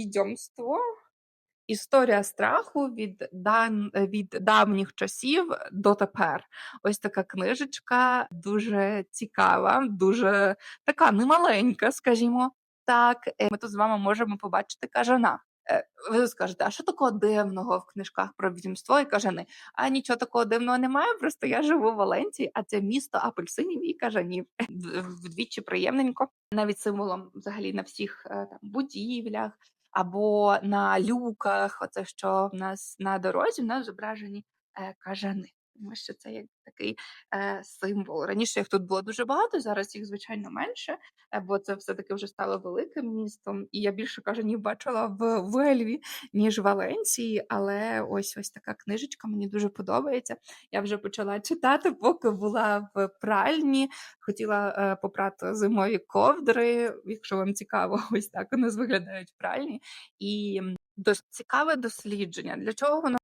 Відьомство. Історія страху від дан від давніх часів дотепер. Ось така книжечка, дуже цікава, дуже така немаленька, скажімо так. Е, ми тут з вами можемо побачити кажана. Е, ви скажете: "А що такого дивного в книжках про відьомство і кажани?" А нічого такого дивного немає, просто я живу в Валенції, а це місто апельсинів і кажанів. Вдвічі приємненько. Навіть символом взагалі на всіх, е, там будівлях або на люках, оце що в нас на дорозі, в нас зображені, е, кажани. Тому що це як такий, е, символ. Раніше їх тут було дуже багато, зараз їх, звичайно, менше, е, бо це все-таки вже стало великим містом, і я більше кажанів бачила в Вельві, ніж в Валенції. Але ось ось така книжечка мені дуже подобається. Я вже почала читати, поки була в пральні. Хотіла, е, попрати зимові ковдри, якщо вам цікаво, ось так у нас виглядають пральні. І, цікаве дослідження. Для чого воно